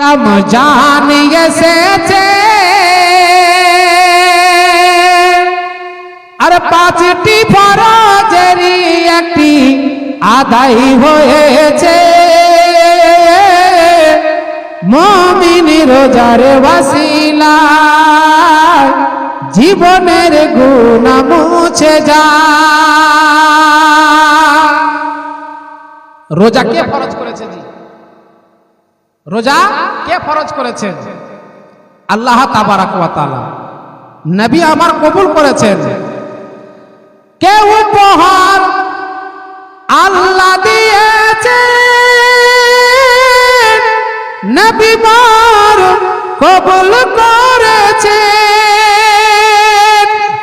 রমজান এসেছে। আর পাঁচটি ফরজেরই একটি আদায় হয়েছে। মমিনী রোজার বাসিলা জীবনের গুণা মুছে যা। রোজা কে ফরজ করেছে? জি রোজা কে ফরজ করেছেন? আল্লাহ তাবারাক ওয়া তাআলা। নবী আমার কবুল করেছেন। কে উপহার আল্লাহ দিয়েছে নবী মার কবুল করেছে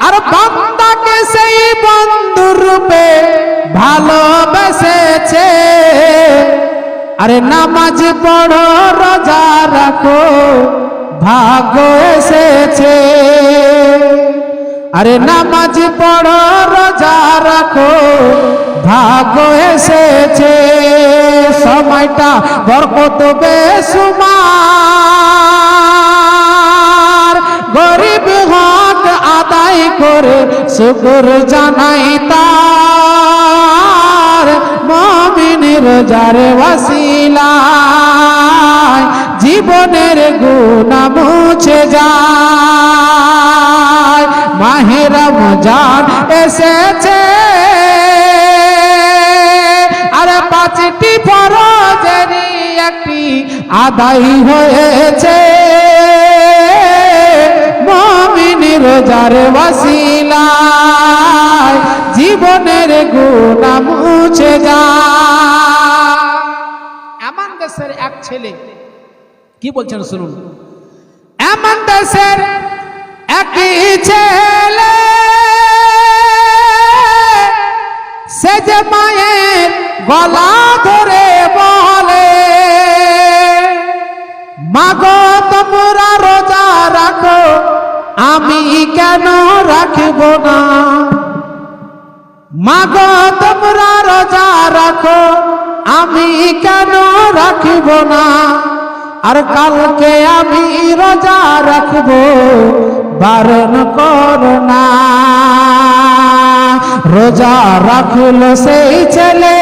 আর বান্দাকে সেই বন্ধুর রূপে ভালোবেসেছে আরে নামাজ পড়ো, রোজা রাখো, ভাগ্য এসেছে। আরে নামাজ পড়ো, রোজা রাখো, ভাগ্য এসেছে। সময়টা বরকত বেসুমার গরিব হক আদায় করে শুকুর জানাই তার। মমিনের যারে ওয়াসিলায় জীবনের গুণা মুছে যায়। মাহের রমজান এসেছে। আরে পাঁচটি ফরজেরই একটি আদায় হয়েছে। মমিনের যারে ওয়াসিলায় জীবনের গুণা মুছে যায়। ছেলে। কি বলছেন শুনুন? এমন দেশের একই ছেলে, সে যে মায়ের গলা ধরে বলে, মাগো, তোমরা রোজা রাখো, আমি কেন রাখব না? মাগো, তোমরা রোজা রাখো, আমি কেন রাখব না। আর কালকে আমি রোজা রাখব, বারণ কর না। রোজা রাখল সেই ছেলে।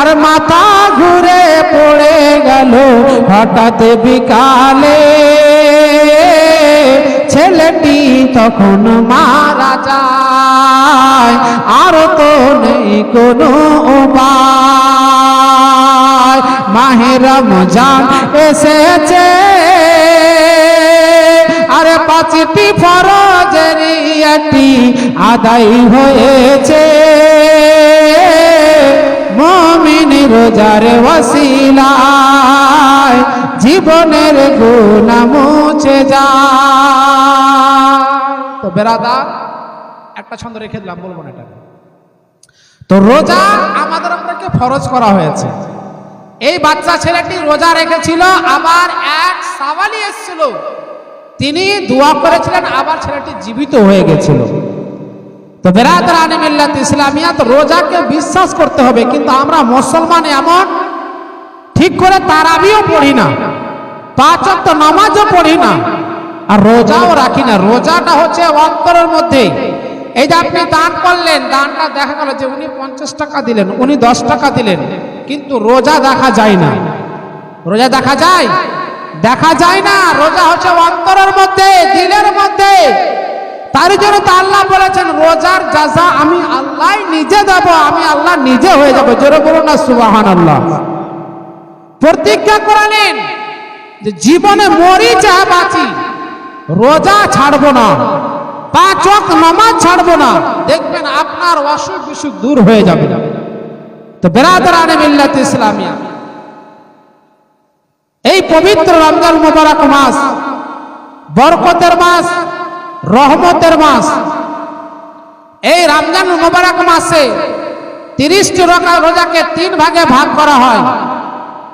আর মাথা ঘুরে পড়ে গেল হঠাৎ বিকালে। ছেলেটি তখন মারা যায়। আর তো নেই কোনো উপায়। রমজান এসেছে। আরে পাঁচটি ফরজের একটি আদায় হয়েছে। মমিনী রোজার ওয়াসিলায় জীবনের গুণা মুছে যা। তো বেরাদা একটা ছন্দ রেখে দিলাম, বলব না এটা তো রোজা আমাদের আপনাকে ফরজ করা হয়েছে। এই বাচ্চা ছেলেটি রোজা রেখেছিল, আবার এক সাওয়ালি এসেছিল। তিনি দোয়া করেছিলেন, আবার ছেলেটি জীবিত হয়ে গেছিল। তো বেরাদার আনিমিল্লাত ইসলামিয়াত রোজাকে বিশ্বাস করতে হবে, কিন্তু আমরা মুসলমান এমন, ঠিক করে তারাবিও পড়ি না পাঁচ ওয়াক্ত নামাজও পড়ি না, আর রোজাও রাখি না। রোজাটা হচ্ছে অন্তরের মধ্যে এই যে আপনি দান করলেন, দানটা দেখা গেল যে উনি পঞ্চাশ টাকা দিলেন, উনি দশ টাকা দিলেন, কিন্তু রোজা দেখা যায় না। রোজা দেখা যায়? দেখা যায় না। রোজা হচ্ছে অন্তরের মধ্যে, দিলের মধ্যে। তার জন্য তো আল্লাহ বলেছেন, রোজার যাজা আমি আল্লাহ নিজে দেব, আমি আল্লাহ নিজে হয়ে যাব। জোরে বলুন না সুবাহান আল্লাহ প্রতিজ্ঞা করালেন যে জীবনে মরি যা বাঁচি, রোজা ছাড়বো না। পাঁচ ওয়াক্ত নামাজ ছাড়বো না। দেখবেন আপনার অসুখ বিসুখ দূর হয়ে যাবে। তো বেরাদার আনে মিল্লাত ইসলামিয়া, এই পবিত্র রমজান মুবারক মাস বরকতের মাস, রহমতের মাস। এই রমজান মুবারক মাসে তিরিশটি রোজা রোজাকে তিন ভাগে ভাগ করা হয়।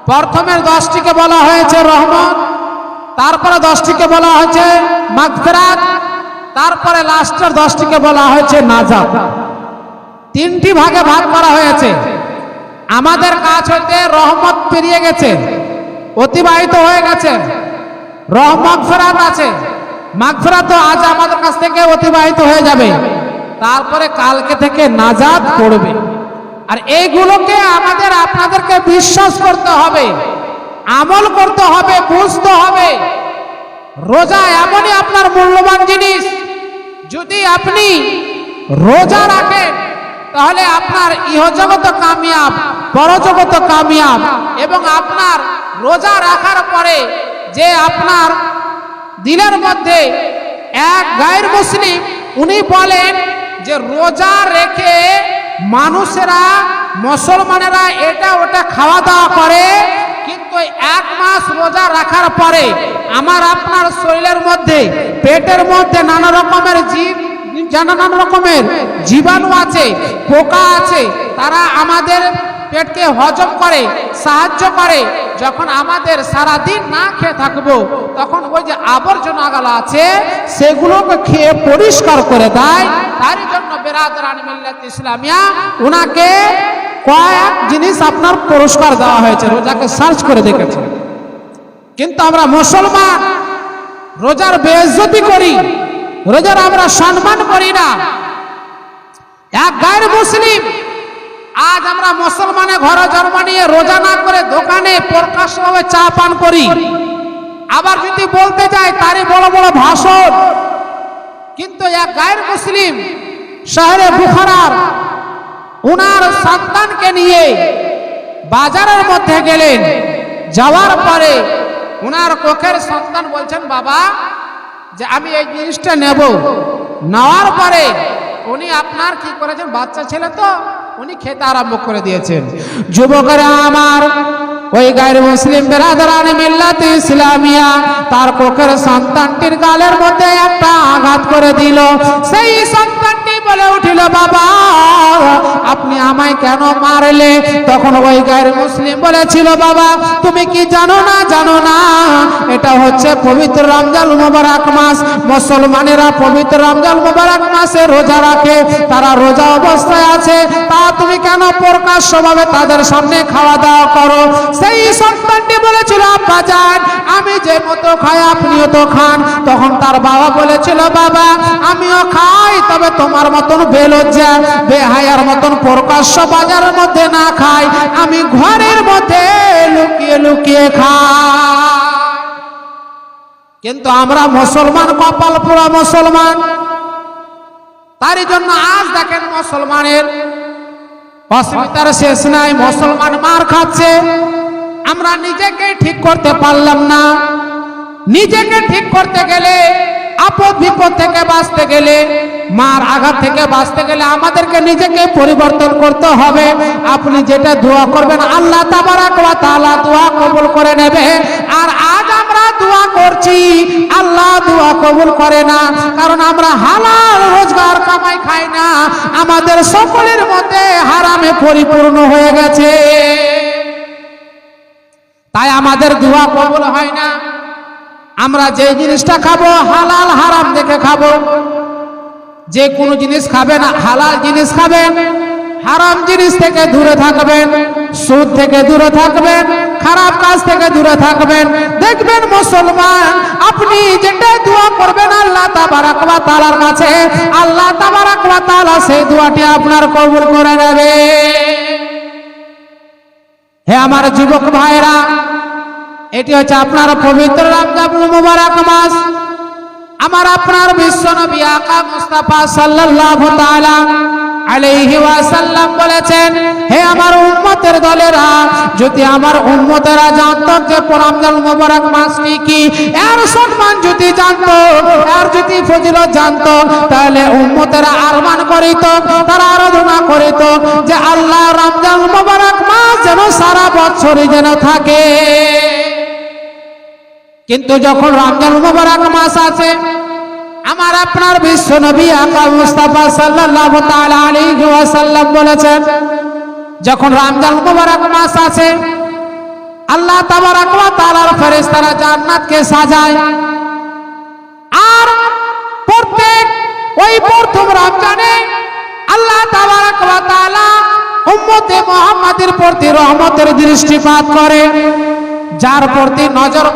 প্রথমের দশটিকে বলা হয়েছে রহমত, তারপরে দশটিকে বলা হয়েছে মাগফিরাত তারপরে লাস্টের দশটিকে বলা হয়েছে নাজাত তিনটি ভাগে ভাগ করা হয়েছে। আমাদের কাছ হইতে রহমত পেরিয়ে গেছে, অতিবাহিত হয়ে গেছে, রহমত আছে। মাগফেরাত তো আজ আমাদের কাছ থেকে অতিবাহিত হয়ে যাবে। তারপরে কালকে থেকে নাজাদ পড়বে। আর এইগুলোকে আমাদের আপনাদেরকে বিশ্বাস করতে হবে, আমল করতে হবে, বুঝতে হবে। রোজা এমনই আপনার মূল্যবান জিনিস। যদি আপনি রোজা রাখেন, তাহলে আপনার ইহজগত কামিয়াব, পরজগত কামিয়াব এবং আপনার রোজা রাখার পরে যে আপনার দিলের মধ্যে এক গায়ের মুসলিম, উনি বলেন যে রোজা রেখে মানুষেরা, মুসলমানেরা এটা ওটা খাওয়া দাওয়া করে, কিন্তু এক মাস রোজা রাখার পরে আমার আপনার শরীরের মধ্যে পেটের মধ্যে নানা রকমের জীব নানা রকমের জীবাণু আছে, পোকা আছে, তারা আমাদের পেটকে হজম করে, সাহায্য করে। যখন আমাদের সারা দিন না খেয়ে থাকব, তখন ওই যে আবর্জনা গালা আছে, সেগুলোকে খেয়ে পরিষ্কার করে দেয়। তারই জন্য বেরাদরান মিল্লাত ইসলামিয়া ওনাকে কয়েক জিনিস আপনার পুরস্কার দেওয়া হয়েছে, রোজাকে সার্চ করে দেখেছে কিন্তু আমরা মুসলমান রোজার বেইজ্জতি করি, রোজার আমরা সম্মান করি না। এক গায়ের মুসলিম, আজ আমরা মুসলমানে ঘরে জন্ম নিয়ে রোজা না করে দোকানে প্রকাশ্যভাবে চা পান করি। আবার যদি বলতে যাই, তারই বড় বড় ভাষণ। কিন্তু এক গায়ের মুসলিম, শহরে বুখারার, উনার সন্তানকে নিয়ে বাজারের মধ্যে গেলেন। যাওয়ার পরে উনার কোখের সন্তান বলছেন, বাবা, যে আমি এই জিনিসটা নেব। নেওয়ার পরে উনি আপনার কি করেছেন, বাচ্চা ছেলে তো, উনি খেতে আরম্ভ করে দিয়েছেন। যুবকেরা আমার, ওই গায়ের মুসলিম বেরাদারান মিল্লাত ইসলামিয়া, তার কোখের সন্তানটির গালের মধ্যে একটা আঘাত করে দিল। সেই সন্তানটি বলে উঠিল, বাবা, আপনি আমায় কেন মারলে? তখন ওই গায়ের মুসলিম বলেছিল, বাবা, তুমি কি জানো না? জানো না, এটা হচ্ছে পবিত্র রমজান মুবারক মাস। মুসলমানেরা পবিত্র রমজান মুবারক মাসে রোজা রাখে, তারা রোজা অবস্থায় আছে। তা তুমি কেন প্রকাশ্যভাবে তাদের সামনে খাওয়া দাওয়া করো? সেই সন্তানটি বলেছিল, আব্বা যে মতো খায়, আপনিও তো খান। তখন তার বাবা বলেছিল, বাবা, আমিও খাই, তবে তোমার মতন বেলজ্জা, বেহায়ার মতন প্রকাশ্য বাজারের মধ্যে না খাই। আমি ঘরের মধ্যে লুকিয়ে লুকিয়ে খাই। কিন্তু আমরা মুসলমান, কপাল পুরা মুসলমান। তারই জন্য আজ দেখেন মুসলমানের অসুবিধার শেষ নাই। মুসলমান মার খাচ্ছে। আমরা নিজেকে ঠিক করতে পারলাম না। নিজেকে ঠিক করতে গেলে, আপদ বিপদ থেকে বাঁচতে গেলে, মার আঘাত থেকে বাঁচতে গেলে আমাদেরকে নিজেকে পরিবর্তন করতে হবে। আপনি যেটা দোয়া করবেন, আল্লাহ তাআলা দোয়া কবুল করে নেবে। আর আজ আমরা দোয়া করছি, আল্লাহ দোয়া কবুল করে না, কারণ আমরা হালাল রোজগার কামাই খাই না। আমাদের সকলের মধ্যে হারামে পরিপূর্ণ হয়ে গেছে। আমাদের দোয়া কবুল হয় না। আমরা যে জিনিসটা খাব, হালাল হারাম দেখে খাব। যে কোনো জিনিস খাবেন হালাল জিনিস খাবেন হারাম জিনিস থেকে দূরে থাকবেন, সুদ থেকে দূরে থাকবেন, খারাপ কাজ থেকে দূরে থাকবেন। দেখবেন মুসলমান, আপনি যেটা দোয়া করবেন, আল্লাহ তাবারাক ওয়া তাআলার কাছে, আল্লাহ তাবারাক ওয়া তাআলা সেই দোয়াটি আপনার কবুল করে নেবে। হে আমার যুবক ভাইরা এটি হচ্ছে আপনার পবিত্র রমজান মুবারক মাস। আমার আপনার বিশ্ব নবী আকা মুস্তাফা সাল্লাল্লাহু তাআলা আলাইহি ওয়াসাল্লাম বলেছেন, হে আমার উম্মতের দলেরা, যদি আমার উম্মতেরা জানতো যে রমজান মুবারক মাস কি কি, এর সম্মান যদি জানতো, এর যদি ফজিলত জানতো, তাহলে উম্মতেরা আরমান করিত, তারা আরাধনা করিত যে আল্লাহ রমজান মুবারক মাস যেন সারা বছরই যেন থাকে। কিন্তু যখন রমজান মুবারক মাস আছে, আমার আপনার বিশ্ব নবী আকা মুস্তাফা সাল্লাল্লাহু তাআলা আলাইহি ওয়াসাল্লাম বলেছেন, যখন রমজান মুবারক মাস আছে, আল্লাহ তাবারাক ওয়া তাআলার ফেরেশতারা জান্নাতকে সাজায়। আর প্রত্যেক ওই প্রথম রমজানে আল্লাহ তাবারাক ওয়া তাআলা উম্মতে মোহাম্মদের প্রতি রহমতের দৃষ্টিপাত করে, যার প্রতি নজর